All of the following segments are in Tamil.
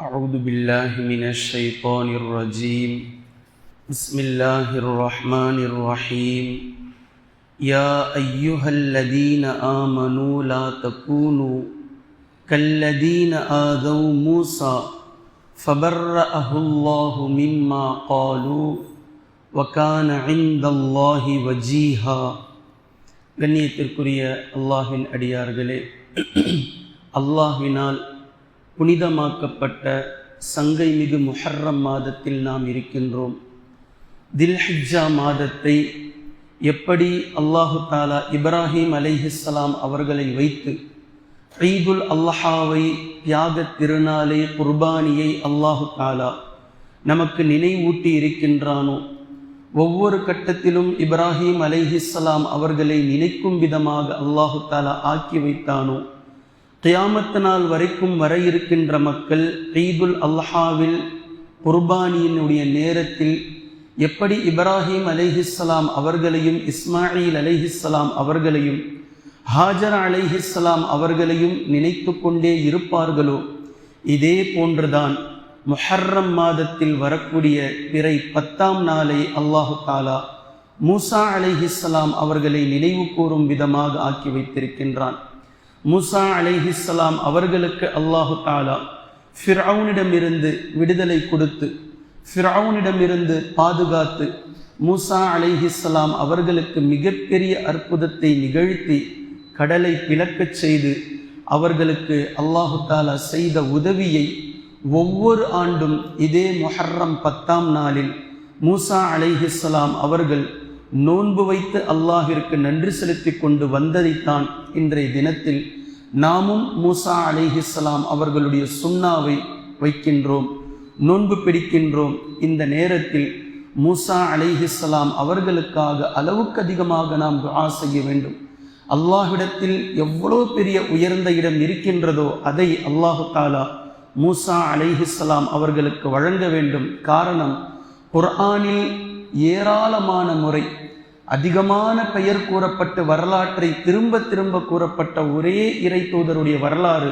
أعوذ بالله من الشيطان الرجيم بسم الله الرحمن الرحيم يا أيها الذين آمنوا لا تكونوا كالذين آذوا موسى فبرأه الله مما قالوا وكان عند الله وجيها கண்ணியத்திற்குரிய அல்லாஹின் அடியார்களே அல்லாஹ்வினால் புனிதமாக்கப்பட்ட சங்கை மிகு முஹர்ரம் மாதத்தில் நாம் இருக்கின்றோம். தில்ஹிஜா மாதத்தை எப்படி அல்லாஹு தாலா இப்ராஹிம் அலைஹிஸ்லாம் அவர்களை வைத்து ஈதுல் அல்லாஹாவை தியாக திருநாளே குர்பானியை அல்லாஹு தாலா நமக்கு நினைவூட்டி இருக்கின்றானோ? ஒவ்வொரு கட்டத்திலும் இப்ராஹிம் அலைஹிஸ்லாம் அவர்களை நினைக்கும் விதமாக அல்லாஹு தாலா ஆக்கி வைத்தானோ? கியாமத்து நாள் வரைக்கும் வர இருக்கின்ற மக்கள் ஈதுல் அல்ஹாவில் குர்பானியினுடைய நேரத்தில் எப்படி இப்ராஹிம் அலைஹிஸ்லாம் அவர்களையும் இஸ்மாயில் அலைஹிஸ்லாம் அவர்களையும் ஹாஜர் அலைஹிஸ்லாம் அவர்களையும் நினைத்து கொண்டே இருப்பார்களோ? இதே போன்றுதான் முஹர்ரம் மாதத்தில் வரக்கூடிய பிறை பத்தாம் நாளை அல்லாஹு தாலா மூசா அலைஹிஸ்லாம் அவர்களை நினைவு கூறும் விதமாக ஆக்கி வைத்திருக்கின்றான். முசா அலைஹிஸ்ஸலாம் அவர்களுக்கு அல்லாஹு தாலா ஃபிரவுனிடமிருந்து விடுதலை கொடுத்து ஃபிரவுனிடமிருந்து பாதுகாத்து மூசா அலைஹிஸ்லாம் அவர்களுக்கு மிகப்பெரிய அற்புதத்தை நிகழ்த்தி கடலை பிளக்கச் செய்து அவர்களுக்கு அல்லாஹு தாலா செய்த உதவியை ஒவ்வொரு ஆண்டும் இதே மொஹர்ரம் பத்தாம் நாளில் மூசா அலைஹிஸ்ஸலாம் அவர்கள் நோன்பு வைத்து அல்லாஹிற்கு நன்றி செலுத்தி கொண்டு வந்ததைத்தான் இன்றைய தினத்தில் நாமும் மூசா அலிஹிஸ்லாம் அவர்களுடைய சுண்ணாவை வைக்கின்றோம் நோன்பு பிடிக்கின்றோம். இந்த நேரத்தில் மூசா அலிஹிஸ்லாம் அவர்களுக்காக அளவுக்கு அதிகமாக நாம் துஆ செய்ய வேண்டும். அல்லாஹ்விடத்தில் எவ்வளோ பெரிய உயர்ந்த இடம் இருக்கின்றதோ அதை அல்லாஹு தாலா மூசா அலிஹிஸ்லாம் அவர்களுக்கு வழங்க வேண்டும். காரணம் குர்ஆனில் ஏராளமான முறை அதிகமான பெயர் கூறப்பட்டு வரலாற்றை திரும்ப திரும்ப கூறப்பட்ட ஒரே இறை தூதருடைய வரலாறு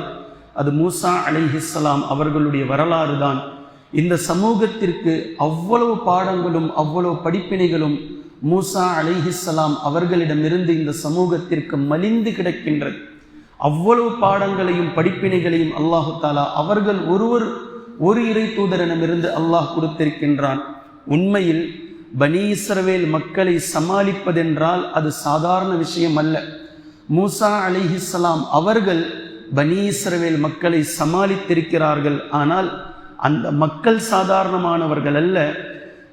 அது மூசா அலைஹிஸ்ஸலாம் அவர்களுடைய வரலாறு தான். இந்த சமூகத்திற்கு அவ்வளவு பாடங்களும் அவ்வளவு படிப்பினைகளும் மூசா அலைஹிஸ்ஸலாம் அவர்களிடமிருந்து இந்த சமூகத்திற்கு மலிந்து கிடக்கின்றது. அவ்வளவு பாடங்களையும் படிப்பினைகளையும் அல்லாஹு தாலா அவர்கள் ஒருவர் ஒரு இறை தூதரிடமிருந்து அல்லாஹ் கொடுத்திருக்கின்றான். உண்மையில் பனீஸ்ரவேல் மக்களை சமாளிப்பதென்றால் அது சாதாரண விஷயம் அல்ல. மூசா அலிஹிஸ்லாம் அவர்கள் பனீஸ்ரவேல் மக்களை சமாளித்திருக்கிறார்கள். ஆனால் அந்த மக்கள் சாதாரணமானவர்கள் அல்ல.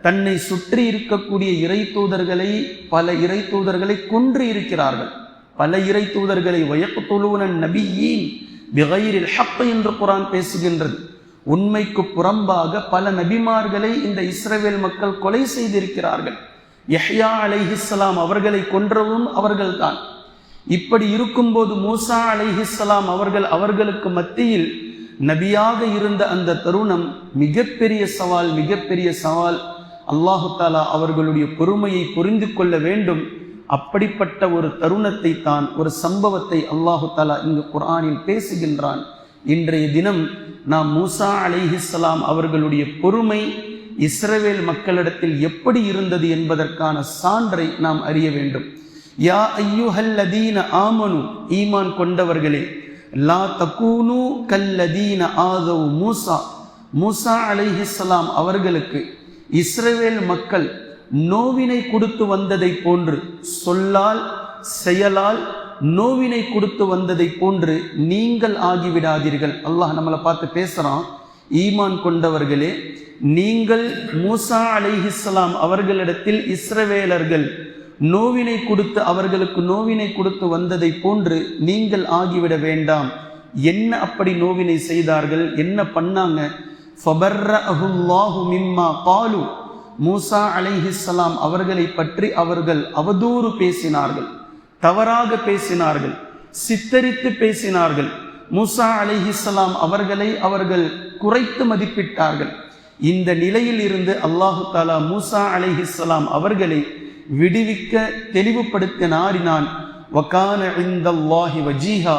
தன்னை சுற்றி இருக்கக்கூடிய இறை தூதர்களை பல இறை தூதர்களை கொன்று இருக்கிறார்கள். பல இறை தூதர்களை வயக்குத்துலூனன் நபியீன் பிகைரில் என்று குரான் பேசுகின்றது. உண்மைக்கு புறம்பாக பல நபிமார்களை இந்த இஸ்ரேவேல் மக்கள் கொலை செய்திருக்கிறார்கள். யஹ்யா அலைஹிஸ்லாம் அவர்களை கொன்றவும் அவர்கள்தான். இப்படி இருக்கும்போது மூசா அலைஹிஸ்லாம் அவர்கள் அவர்களுக்கு மத்தியில் நபியாக இருந்த அந்த தருணம் மிகப்பெரிய சவால் மிகப்பெரிய சவால். அல்லாஹு தாலா அவர்களுடைய பொறுமையை புரிந்து கொள்ள வேண்டும். அப்படிப்பட்ட ஒரு தருணத்தை தான் ஒரு சம்பவத்தை அல்லாஹு தாலா இங்கு குரானில் பேசுகின்றான். இன்றைய தினம் நாம் மூசா அலிஹிஸ்லாம் அவர்களுடைய பொறுமை இஸ்ரவேல் மக்களிடத்தில் எப்படி இருந்தது என்பதற்கான சான்றை நாம் அறிய வேண்டும். யா ஐயுஹல்லதீன ஆமனு ஈமான் கொண்டவர்களே லா தகூனு கல்லதீன ஆதவ் மூசா. மூசா அலிஹிஸ்லாம் அவர்களுக்கு இஸ்ரவேல் மக்கள் நோவினை கொடுத்து வந்ததை போன்று சொல்லால் செயலால் நோவினை கொடுத்து வந்ததை போன்று நீங்கள் ஆகிவிடாதீர்கள். அல்லாஹ் நம்மளை பார்த்து பேசுகிறான் ஈமான் கொண்டவர்களே நீங்கள் மூசா அலைஹிஸ்லாம் அவர்களிடத்தில் இஸ்ரவேலர்கள் நோவினை கொடுத்து அவர்களுக்கு நோவினை கொடுத்து வந்ததை போன்று நீங்கள் ஆகிவிட வேண்டாம். என்ன அப்படி நோவினை செய்தார்கள்? என்ன பண்ணாங்க? மூசா அலைஹிஸ்லாம் அவர்களை பற்றி அவர்கள் அவதூறு பேசினார்கள். தவறாக பேசினார்கள் சித்தரித்து பேசினார்கள். மூசா அலிஹிஸ்லாம் அவர்களை அவர்கள் குறைத்து மதிப்பிட்டார்கள். இந்த நிலையில் இருந்து அல்லாஹு தாலா மூசா அலிஹிஸ்லாம் அவர்களை விடுவிக்க தெளிவுபடுத்தினாரினான் இந்தல்லாஹி வஜீஹா.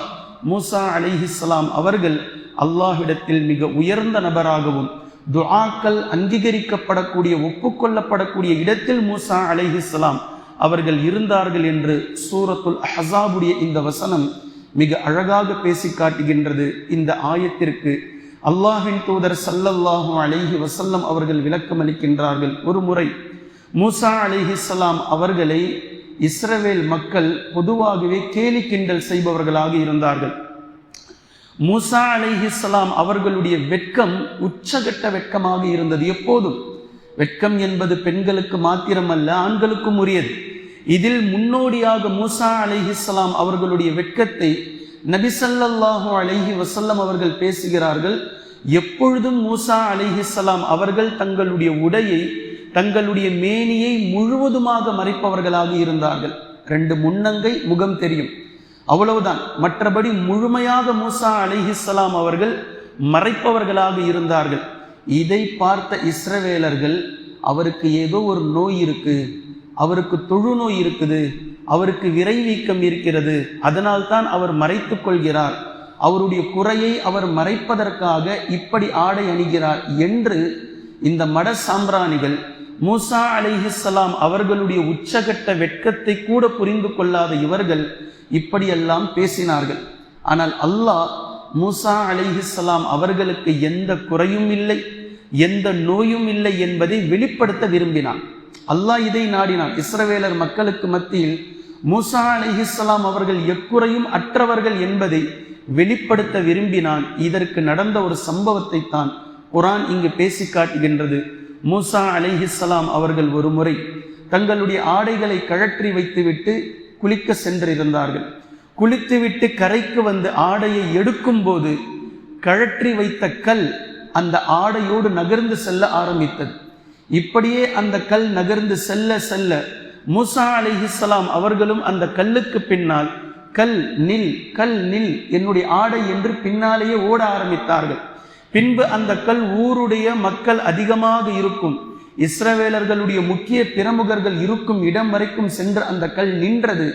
மூசா அலிஹிஸ்லாம் அவர்கள் அல்லாஹ்விடத்தில் மிக உயர்ந்த நபராகவும் துஆக்கள் அங்கீகரிக்கப்படக்கூடிய ஒப்புக்கொள்ளப்படக்கூடிய இடத்தில் மூசா அலைஹிஸ்ஸலாம் அவர்கள் இருந்தார்கள் என்று சூரத்துல் ஹசாபுடைய இந்த வசனம் மிக அழகாக பேசி காட்டுகின்றது. இந்த ஆயத்திற்கு அல்லாஹின் தூதர் சல்லல்லாஹும் அலைஹி வசல்லம் அவர்கள் விளக்கம் அளிக்கின்றார்கள். ஒரு முறை மூசா அலைஹிஸ்ஸலாம் அவர்களை இஸ்ரவேல் மக்கள் பொதுவாகவே கேலி கிண்டல் செய்பவர்களாக இருந்தார்கள். மூசா அலைஹிஸ்ஸலாம் அவர்களுடைய வெட்கம் உச்சகட்ட வெட்கமாக இருந்தது. எப்போதும் வெட்கம் என்பது பெண்களுக்கு மாத்திரமல்ல ஆண்களுக்கும் உரியது. இதில் முன்னோடியாக மூசா அலிஹிஸ்லாம் அவர்களுடைய வெட்கத்தை நபிசல்லாஹு அலைஹி வசல்லம் அவர்கள் பேசுகிறார்கள். எப்பொழுதும் மூசா அலிஹிஸ்லாம் அவர்கள் தங்களுடைய உடையை தங்களுடைய மேனியை முழுவதுமாக மறைப்பவர்களாக இருந்தார்கள். ரெண்டு முன்னங்கை முகம் தெரியும். அவ்வளவுதான். மற்றபடி முழுமையாக மூசா அலிஹிஸ்லாம் அவர்கள் மறைப்பவர்களாக இருந்தார்கள். இதை பார்த்த இஸ்ரவேலர்கள் அவருக்கு ஏதோ ஒரு நோய் இருக்கு அவருக்கு தொழுநோய் இருக்குது அவருக்கு விரைவீக்கம் இருக்கிறது அதனால்தான் அவர் மறைத்து கொள்கிறார். அவருடைய குறையை அவர் மறைப்பதற்காக இப்படி ஆடை அணிகிறார் என்று இந்த மட சாம்பிராணிகள் மூசா அலைஹிஸ்ஸலாம் அவர்களுடைய உச்சகட்ட வெட்கத்தை கூட புரிந்து கொள்ளாத இவர்கள் இப்படியெல்லாம் பேசினார்கள். ஆனால் அல்லாஹ் மூசா அலிஹிஸ்லாம் அவர்களுக்கு எந்த குறையும் இல்லை எந்த நோயும் இல்லை என்பதை வெளிப்படுத்த விரும்பினான். அல்லாஹ் இதை நாடினான். இஸ்ரவேலர் மக்களுக்கு மத்தியில் மூசா அலிஹிஸ்லாம் அவர்கள் எக்குறையும் அற்றவர்கள் என்பதை வெளிப்படுத்த விரும்பினான். இதற்கு நடந்த ஒரு சம்பவத்தை தான் குரான் இங்கு பேசி காட்டுகின்றது. மூசா அலிஹிஸ்லாம் அவர்கள் ஒரு முறை தங்களுடைய ஆடைகளை கழற்றி வைத்துவிட்டு குளிக்க சென்றிருந்தார்கள். குளித்துவிட்டு கரைக்கு வந்து ஆடையை எடுக்கும் போது கழற்றி வைத்த கல் அந்த ஆடையோடு நகர்ந்து செல்ல ஆரம்பித்தது. இப்படியே அந்த கல் நகர்ந்து செல்ல செல்ல மூசா அலிஹிஸ்லாம் அவர்களும் அந்த கல்லுக்கு பின்னால் கல் நில் கல் நில் என்னுடைய ஆடை என்று பின்னாலேயே ஓட ஆரம்பித்தார்கள். பின்பு அந்த கல் ஊருடைய மக்கள் அதிகமாக இருக்கும். இஸ்ரவேலர்களுடைய முக்கிய பிரமுகர்கள் இருக்கும் இடம் வரைக்கும் சென்று அந்த கல் நின்றது.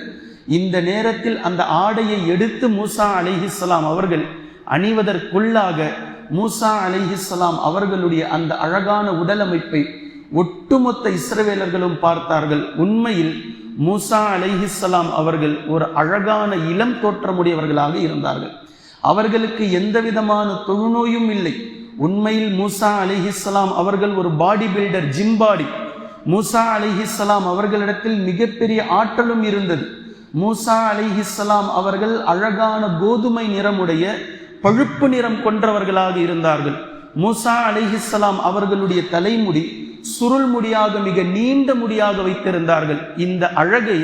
இந்த நேரத்தில் அந்த ஆடையை எடுத்து மூசா அலிஹிஸ்லாம் அவர்கள் அணிவதற்குள்ளாக மூசா அலிஹிஸ்லாம் அவர்களுடைய அந்த அழகான உடலமைப்பை ஒட்டுமொத்த இஸ்ரவேலர்களும் பார்த்தார்கள். உண்மையில் மூசா அலிஹிஸ்லாம் அவர்கள் ஒரு அழகான இளம் தோற்றமுடையவர்களாக இருந்தார்கள். அவர்களுக்கு எந்த விதமான தொழுநோயும் இல்லை. உண்மையில் மூசா அலிஹிஸ்லாம் அவர்கள் ஒரு பாடி பில்டர் ஜிம் பாடி. மூசா அலிஹிஸ்லாம் அவர்களிடத்தில் மிகப்பெரிய ஆற்றலும் இருந்தது. மூசா அலிஹிஸ்லாம் அவர்கள் அழகான கோதுமை நிறமுடைய பழுப்பு நிறம் கொன்றவர்களாக இருந்தார்கள். மூசா அலிஹிஸ்லாம் அவர்களுடைய தலைமுடி சுருள் முடியாக மிக நீண்ட முடியாக வைத்திருந்தார்கள். இந்த அழகை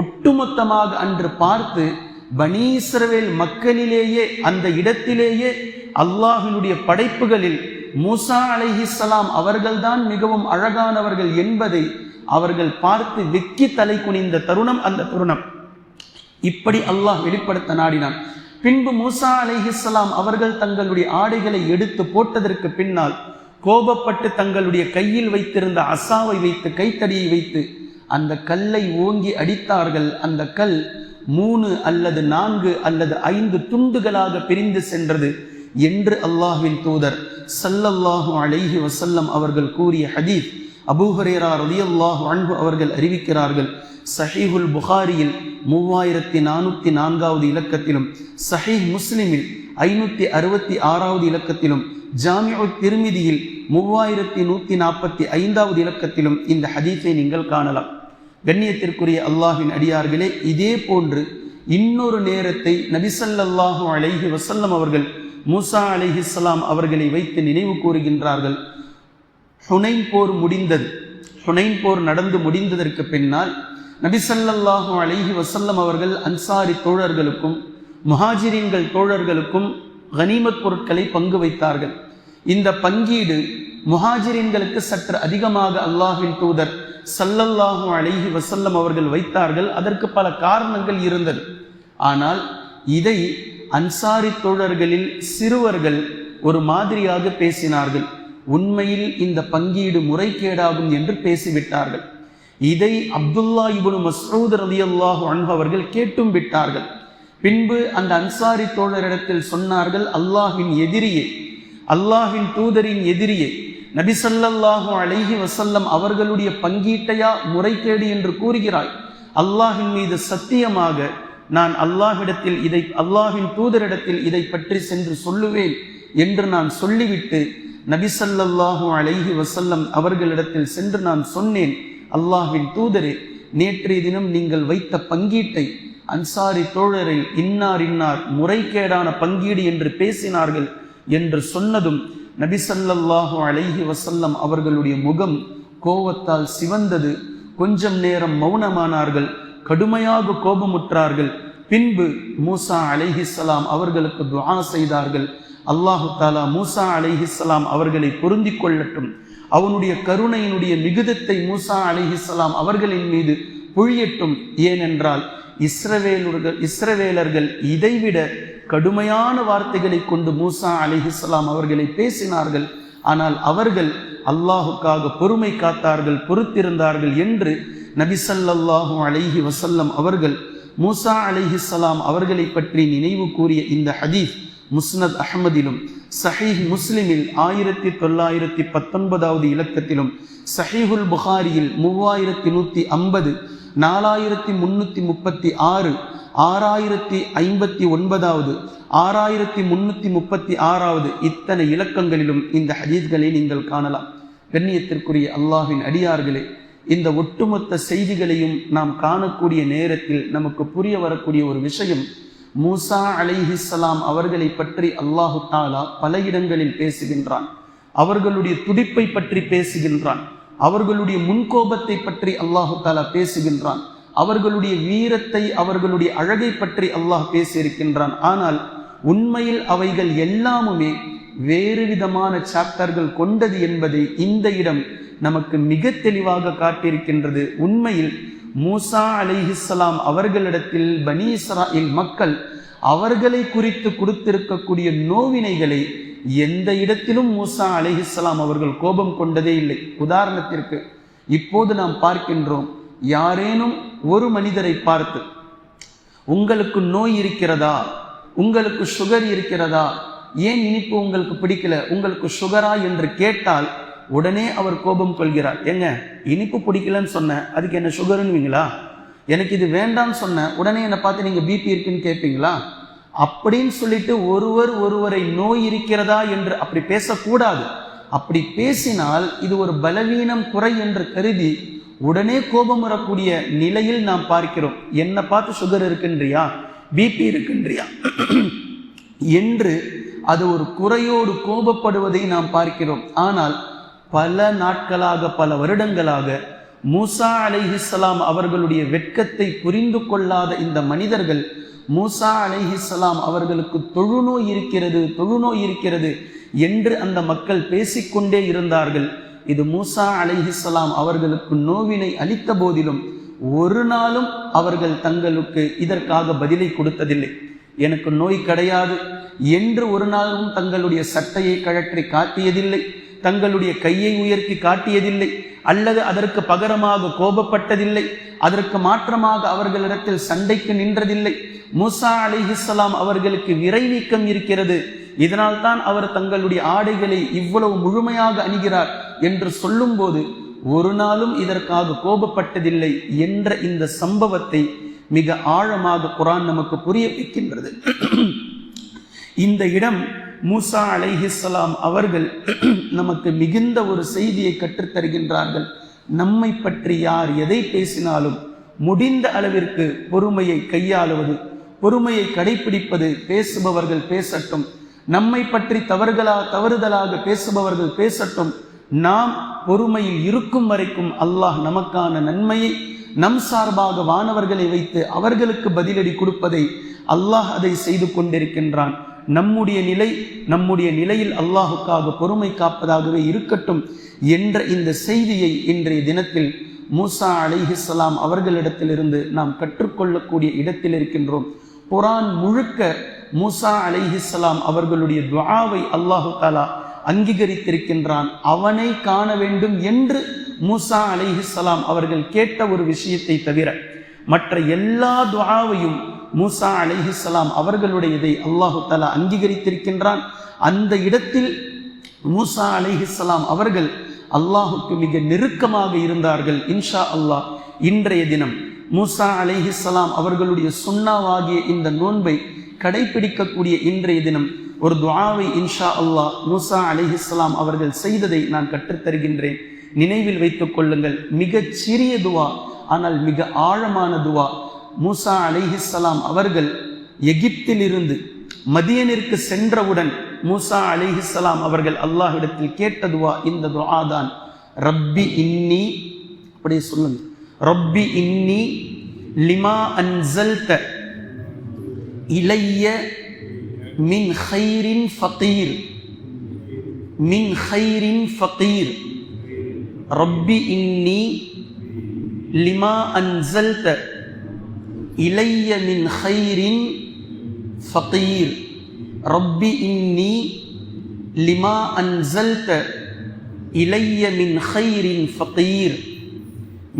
ஒட்டுமொத்தமாக அன்று பார்த்து பனீஸ்ரவேல் மக்களிலேயே அந்த இடத்திலேயே அல்லாஹினுடைய படைப்புகளில் மூசா அலிஹிஸ்லாம் அவர்கள்தான் மிகவும் அழகானவர்கள் என்பதை அவர்கள் பார்த்து வெக்கி தலை குனிந்த தருணம் அந்த தருணம். இப்படி அல்லாஹ் வெளிப்படுத்த நாடினான். பின்பு மூசா அலிஹிஸ்லாம் அவர்கள் தங்களுடைய ஆடைகளை எடுத்து போட்டதற்கு பின்னால் கோபப்பட்டு தங்களுடைய கையில் வைத்திருந்த அசாவை வைத்து கைத்தடியை வைத்து அந்த கல்லை ஓங்கி அடித்தார்கள். அந்த கல் மூணு அல்லது நான்கு அல்லது ஐந்து துண்டுகளாக பிரிந்து சென்றது என்று அல்லாஹ்வின் தூதர் சல்லல்லாஹு அலைஹி வசல்லம் அவர்கள் கூறிய ஹதீஃப் அபூஹரேரா ரதியல்லாஹு அன்பு அவர்கள் அறிவிக்கிறார்கள். சஹீஹுல் புகாரியில் மூவாயிரத்தி நானூற்றி நான்காவது இலக்கத்திலும் சஹீஹ் முஸ்லிமில் ஐநூற்றி அறுபத்தி ஆறாவது இலக்கத்திலும் ஜாமியோ திருமிதியில் மூவாயிரத்தி நூற்றி நாற்பத்தி ஐந்தாவது இலக்கத்திலும் இந்த ஹதீஸை நீங்கள் காணலாம். கண்ணியத்திற்குரிய அல்லாஹின் அடியார்களே இதே போன்று இன்னொரு நேரத்தை நபிசல்லாஹு அலைஹி வசல்லம் அவர்கள் மூசா அலிஹிஸ்லாம் அவர்களை வைத்து நினைவு கூறுகின்றார்கள். ஹுனைன் போர் முடிந்தது. ஹுனைன் போர் நடந்து முடிந்ததற்கு பின்னால் நபிசல்லாஹு அலஹி வசல்லம் அவர்கள் அன்சாரி தோழர்களுக்கும் முஹாஜிரின்கள் தோழர்களுக்கும் கனிமத் பொருட்களை பங்கு வைத்தார்கள். இந்த பங்கீடு முஹாஜிரின்களுக்கு சற்று அதிகமாக அல்லாஹின் தூதர் சல்லல்லாஹு அலைஹி வசல்லம் அவர்கள் வைத்தார்கள். அதற்கு பல காரணங்கள் இருந்தது. ஆனால் இதை அன்சாரி தோழர்களில் சிறுவர்கள் ஒரு மாதிரியாக பேசினார்கள். உண்மையில் இந்த பங்கீடு முறைகேடாகும் என்று பேசிவிட்டார்கள். இதை அப்துல்லா இபுனு மஸ்ரூத் ரலியல்லாஹு அன்ஹு அவர்கள் கேட்டும் விட்டார்கள். பின்பு அந்த அன்சாரி தோழரிடத்தில் சொன்னார்கள் அல்லாஹின் எதிரியே அல்லாஹின் தூதரின் எதிரியே நபிசல்லாஹு அலைஹி வசல்லம் அவர்களுடைய பங்கீட்டையா முறைகேடு என்று கூறுகிறாய். அல்லாஹின் மீது சத்தியமாக நான் அல்லாஹிடத்தில் இதை அல்லாஹின் தூதரிடத்தில் இதை பற்றி சென்று சொல்லுவேன் என்று நான் சொல்லிவிட்டு நபிசல்லாஹு அலைஹி வசல்லம் அவர்களிடத்தில் சென்று நான் சொன்னேன். அல்லாஹின் தூதரே நேற்றைய தினம் நீங்கள் வைத்த பங்கீட்டை அன்சாரி தோழரை இன்னார் இன்னார் முறைகேடான பங்கீடு என்று பேசினார்கள் என்று சொன்னதும் நபிசல்லாஹு அலைஹி வசல்லம் அவர்களுடைய முகம் கோவத்தால் சிவந்தது. கொஞ்சம் நேரம் மௌனமானார்கள் கடுமையாக கோபமுற்றார்கள். பின்பு மூசா அலைஹிஸ்ஸலாம் அவர்களுக்கு துவா செய்தார்கள். அல்லாஹு தாலா மூசா அலைஹிஸ்ஸலாம் அவர்களை பொருந்தி கொள்ளட்டும். அவனுடைய கருணையினுடைய மிகுதத்தை மூசா அலிஹிஸ்லாம் அவர்களின் மீது பொழியட்டும். ஏனென்றால் இஸ்ரவேலர்கள் இஸ்ரவேலர்கள் இதைவிட கடுமையான வார்த்தைகளை கொண்டு மூசா அலிஹிஸ்லாம் அவர்களை பேசினார்கள். ஆனால் அவர்கள் அல்லாஹுக்காக பொறுமை காத்தார்கள் பொறுத்திருந்தார்கள் என்று நபிசல்லாஹூ அலைஹி வசல்லம் அவர்கள் மூசா அலிஹிஸ்லாம் அவர்களை பற்றி நினைவு கூறிய இந்த ஹதீஃப் முஸ்னத் அஹமதிலும் சஹீஹ் முஸ்லிமில் ஆயிரத்தி தொள்ளாயிரத்தி பத்தொன்பதாவது இலக்கத்திலும் சஹீஹுல் புகாரியில் மூவாயிரத்தி நூற்றி ஐம்பது நாலாயிரத்தி முன்னூற்றி முப்பத்தி ஆறு ஆறாயிரத்தி ஐம்பத்தி ஒன்பதாவது ஆறாயிரத்தி முன்னூற்றி முப்பத்தி ஆறாவது இத்தனை இலக்கங்களிலும் இந்த ஹதீஸ்களை நீங்கள் காணலாம். கண்ணியத்திற்குரிய அல்லாஹின் அடியார்களே இந்த ஒட்டுமொத்த செய்திகளையும் நாம் காணக்கூடிய நேரத்தில் நமக்கு புரிய வரக்கூடிய ஒரு விஷயம் மூசா அலிஹிஸ்லாம் அவர்களை பற்றி அல்லாஹு தாலா பல இடங்களில் பேசுகின்றான். அவர்களுடைய துடிப்பை பற்றி பேசுகின்றான். அவர்களுடைய முன்கோபத்தை பற்றி அல்லாஹு தாலா பேசுகின்றான். அவர்களுடைய வீரத்தை அவர்களுடைய அழகை பற்றி அல்லாஹ் பேசியிருக்கின்றான். ஆனால் உண்மையில் அவைகள் எல்லாமுமே வேறு விதமான சாப்டர்கள் கொண்டது என்பதை இந்த இடம் நமக்கு மிக தெளிவாக காட்டியிருக்கின்றது. உண்மையில் மூசா அலிஹிஸ்லாம் அவர்களிடத்தில் பனி இஸ்ராயில் மக்கள் அவர்களை குறித்து கொடுத்திருக்கக்கூடிய நோவினைகளை எந்த இடத்திலும் மூசா அலிஹிஸ்லாம் அவர்கள் கோபம் கொண்டதே இல்லை. உதாரணத்திற்கு இப்போது நாம் பார்க்கின்றோம் யாரேனும் ஒரு மனிதரை பார்த்து உங்களுக்கு நோய் இருக்கிறதா? உங்களுக்கு சுகர் இருக்கிறதா? ஏன் இனிப்பு உங்களுக்கு பிடிக்கல? உங்களுக்கு சுகரா என்று கேட்டால் உடனே அவர் கோபம் கொள்கிறார். ஏங்க இனிப்பு பிடிக்கலன்னு சொன்னேன் அதுக்கு என்ன சுகருன்னுவீங்களா எனக்கு இது வேண்டாம்னு சொன்னேன் உடனே என்னை பார்த்து நீங்கள் பிபி இருக்குன்னு கேட்பீங்களா அப்படின்னு சொல்லிட்டு ஒருவர் ஒருவரை நோய் இருக்கிறதா என்று அப்படி பேசக்கூடாது. அப்படி பேசினால் இது ஒரு பலவீனம் குறை என்று கருதி உடனே கோபம் வரக்கூடிய நிலையில் நாம் பார்க்கிறோம். என்னை பார்த்து சுகர் இருக்குன்றியா? பிபி இருக்குன்றியா? என்று அது ஒரு குறையோடு கோபப்படுவதை நாம் பார்க்கிறோம். ஆனால் பல நாட்களாக பல வருடங்களாக மூசா அலைஹிஸ்லாம் அவர்களுடைய வெட்கத்தை புரிந்து கொள்ளாத இந்த மனிதர்கள் மூசா அலைஹிஸ்லாம் அவர்களுக்கு தொழுநோய் இருக்கிறது தொழுநோய் இருக்கிறது என்று அந்த மக்கள் பேசிக்கொண்டே இருந்தார்கள். இது மூசா அலைஹிஸ்லாம் அவர்களுக்கு நோவினை அளித்த போதிலும் ஒரு நாளும் அவர்கள் தங்களுக்கு இதற்காக பதிலை கொடுத்ததில்லை. எனக்கு நோய் கிடையாது என்று ஒரு நாளும் தங்களுடைய சட்டையை கழற்றி காட்டியதில்லை. தங்களுடைய கையை உயர்த்தி காட்டியதில்லை அல்லது அதற்கு பகரமாக கோபப்பட்டதில்லை அதற்கு மாற்றமாக அவர்களிடத்தில் சண்டைக்கு நின்றதில்லை. மூசா அலிஹிஸ்லாம் அவர்களுக்கு விரைவீக்கம் இருக்கிறது. இதனால் தான் அவர் தங்களுடைய ஆடைகளை இவ்வளவு முழுமையாக அணிகிறார் என்று சொல்லும்போது ஒரு நாளும் இதற்காக கோபப்பட்டதில்லை என்ற இந்த சம்பவத்தை மிக ஆழமாக குரான் நமக்கு புரிய வைக்கின்றது. இந்த இடம் மூசா அலைஹிஸ்லாம் அவர்கள் நமக்கு மிகுந்த ஒரு செய்தியை கற்றுத்தருகின்றார்கள். நம்மை பற்றி யார் எதை பேசினாலும் முடிந்த அளவிற்கு பொறுமையை கையாளுவது பொறுமையை கடைபிடிப்பது பேசுபவர்கள் பேசட்டும். நம்மை பற்றி தவறுகளா தவறுதலாக பேசுபவர்கள் பேசட்டும். நாம் பொறுமையில் இருக்கும் வரைக்கும் அல்லாஹ் நமக்கான நன்மையை நம் சார்பாக வானவர்களை வைத்து அவர்களுக்கு பதிலடி கொடுப்பதை அல்லாஹ் அதை செய்து கொண்டிருக்கின்றான். நம்முடைய நிலை நம்முடைய நிலையில் அல்லாஹுக்காக பொறுமை காப்பதாகவே இருக்கட்டும் என்ற இந்த செய்தியை இன்றைய தினத்தில் மூசா அலிஹிஸ்லாம் அவர்களிடத்திலிருந்து நாம் கற்றுக்கொள்ளக்கூடிய இடத்தில் இருக்கின்றோம். குரான் முழுக்க மூசா அலிஹிஸ்லாம் அவர்களுடைய துவாவை அல்லாஹு தாலா அங்கீகரித்திருக்கின்றான். அவனை காண வேண்டும் என்று மூசா அலிஹிஸ்லாம் அவர்கள் கேட்ட ஒரு விஷயத்தை தவிர மற்ற எல்லா துவாவையும் மூசா அலைஹிஸ்ஸலாம் அவர்களுடையதை அல்லாஹு தலா அங்கீகரித்திருக்கின்றான். அந்த இடத்தில் மூசா அலைஹிஸ்ஸலாம் அவர்கள் அல்லாஹுக்கு மிக நெருக்கமாக இருந்தார்கள். இன்ஷா அல்லாஹ் இன்றைய தினம் மூசா அலைஹிஸ்ஸலாம் அவர்களுடைய சுண்ணாவாகிய இந்த நோன்பை கடைபிடிக்கக்கூடிய இன்றைய தினம் ஒரு துவாவை இன்ஷா அல்லாஹ் மூசா அலைஹிஸ்ஸலாம் அவர்கள் செய்ததை நான் கற்றுத்தருகின்றேன். நினைவில் வைத்துக் கொள்ளுங்கள் மிகச் சிறிய துவா ஆனால் மிக ஆழமான துவா. மூசா அலிஹிஸ்லாம் அவர்கள் எகிப்திலிருந்து மதியனிற்கு சென்றவுடன் மூசா அலிஹிஸ்லாம் அவர்கள் அல்லாஹிடத்தில் கேட்டதுவா இந்த துவா தான். ரப்பி இன்னி அப்படி சொல்லுங்க. ரப்பி இன்னி லிமா அன்சல்த இளைய மின் ஹைரின் ஃபகீர். மின் ஹைரின் ஃபகீர். ரப்பி இன்னி லிமா அன்சல்த இலைய மின் ஹைரின் ஃபகீர். ரப்பி இன்னி லிமா அன்சல்த இலைய மின் ஹைரின் ஃபகீர்.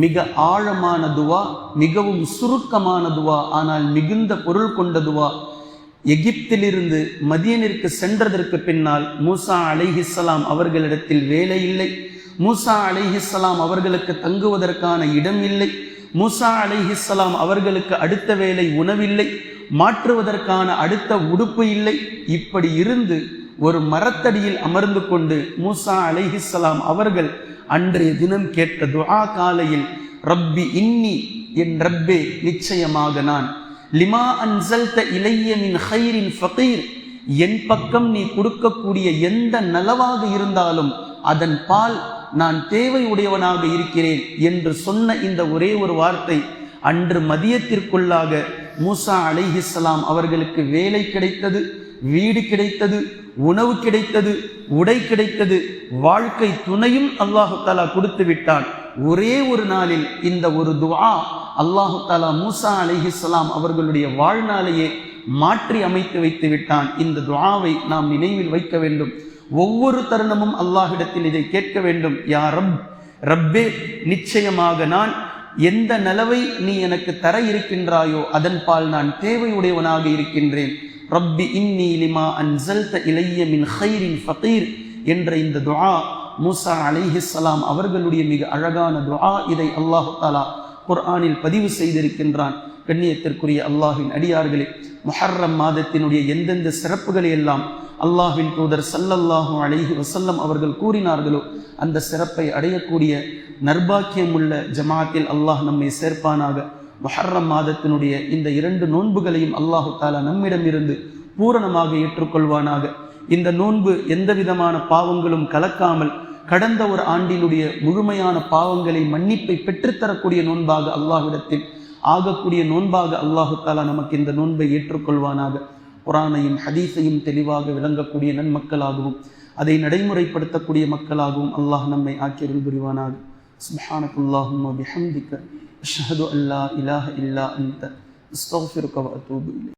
மிக ஆழமானதுவா மிகவும் சுருக்கமானதுவா ஆனால் மிகுந்த பொருள் கொண்டதுவா எகிப்திலிருந்து மதியனிற்கு சென்றதற்கு பின்னால் மூசா அலைஹிஸ்லாம் அவர்களிடத்தில் வேலை இல்லை. மூசா அலைஹிஸ்லாம் அவர்களுக்கு தங்குவதற்கான இடம் இல்லை. மூசா அலைஹிஸ்ஸலாம் அவர்களுக்கு அடுத்த வேலை உணவில்லை மாற்றுவதற்கான அடுத்த உடுப்பு இல்லை. இப்படி இருந்து ஒரு மரத்தடியில் அமர்ந்து கொண்டு மூசா அலைஹிஸ்ஸலாம் அவர்கள் அன்றைய தினம் கேட்ட துஆ காலையில் ரப்பி இன்னி என் ரப்பே நிச்சயமாக நான். லிமா அன்சல்த இலைய மின் ஹைரின் ஃபகீர். என் பக்கம் நீ கொடுக்கக்கூடிய எந்த நலவாக இருந்தாலும் அதன் பால் நான் தேவை உடையவனாக இருக்கிறேன் என்று சொன்ன இந்த ஒரே ஒரு வார்த்தை அன்று மதியத்திற்குள்ளாக மூசா அலைஹிஸ்ஸலாம் அவர்களுக்கு வேலை கிடைத்தது வீடு கிடைத்தது உணவு கிடைத்தது உடை கிடைத்தது வாழ்க்கை துணையும் அல்லாஹு தாலா கொடுத்து விட்டான். ஒரே ஒரு நாளில் இந்த ஒரு துவா அல்லாஹு தாலா மூசா அலைஹிஸ்ஸலாம் அவர்களுடைய வாழ்நாளையே மாற்றி அமைத்து வைத்து விட்டான். இந்த துவாவை நாம் நினைவில் வைக்க வேண்டும். ஒவ்வொரு தருணமும் அல்லாஹிடத்தில் இதை கேட்க வேண்டும். யா ரப் ரப்பே நிச்சயமாக நான் எந்த நலவை நீ எனக்கு தர இருக்கின்றாயோ அதன்பால் நான் தேவையுடையவனாக இருக்கின்றேன். ரப்பி இன்னி லிமா அன்சல்த இளைய மின் ஹைரின் ஃபகீர் என்ற இந்த துஆ மூசா அலிஹிஸ்லாம் அவர்களுடைய மிக அழகான துஆ இதை அல்லாஹு தாலா குர்ஆனில் பதிவு செய்திருக்கின்றான். கண்ணியத்திற்குரிய அல்லாஹின் அடியார்களே மொஹர்ரம் மாதத்தினுடைய எந்தெந்த சிறப்புகளை எல்லாம் அல்லாஹின் தூதர் சல்லல்லாஹு அலைஹி வசல்லம் அவர்கள் கூறினார்களோ அந்த சிறப்பை அடையக்கூடிய நர்பாக்கியம் உள்ள ஜமாத்தில் அல்லாஹ் நம்மை சேர்ப்பானாக. முஹர்ரம் மாதத்தினுடைய இந்த இரண்டு நோன்புகளையும் அல்லாஹு தாலா நம்மிடமிருந்து பூரணமாக ஏற்றுக்கொள்வானாக. இந்த நோன்பு எந்த விதமான பாவங்களும் கலக்காமல் கடந்த ஒரு ஆண்டினுடைய முழுமையான பாவங்களை மன்னிப்பை பெற்றுத்தரக்கூடிய நோன்பாக அல்லாஹ்விடத்தில் ஆகக்கூடிய நோன்பாக அல்லாஹு தாலா நமக்கு இந்த நோன்பை ஏற்றுக்கொள்வானாக. குரானையும் ஹதீஸையும் தெளிவாக விளங்கக்கூடிய நன்மக்களாகவும் அதை நடைமுறைப்படுத்தக்கூடிய மக்களாகவும் அல்லாஹ் நம்மை ஆக்கியருள் புரிவானாக. சுப்ஹானக் அல்லாஹும்ம பிஹம்திக அஷ்ஹது அல்லா இலாஹ இல்லா அன்த. அஸ்தக்ஃபிருக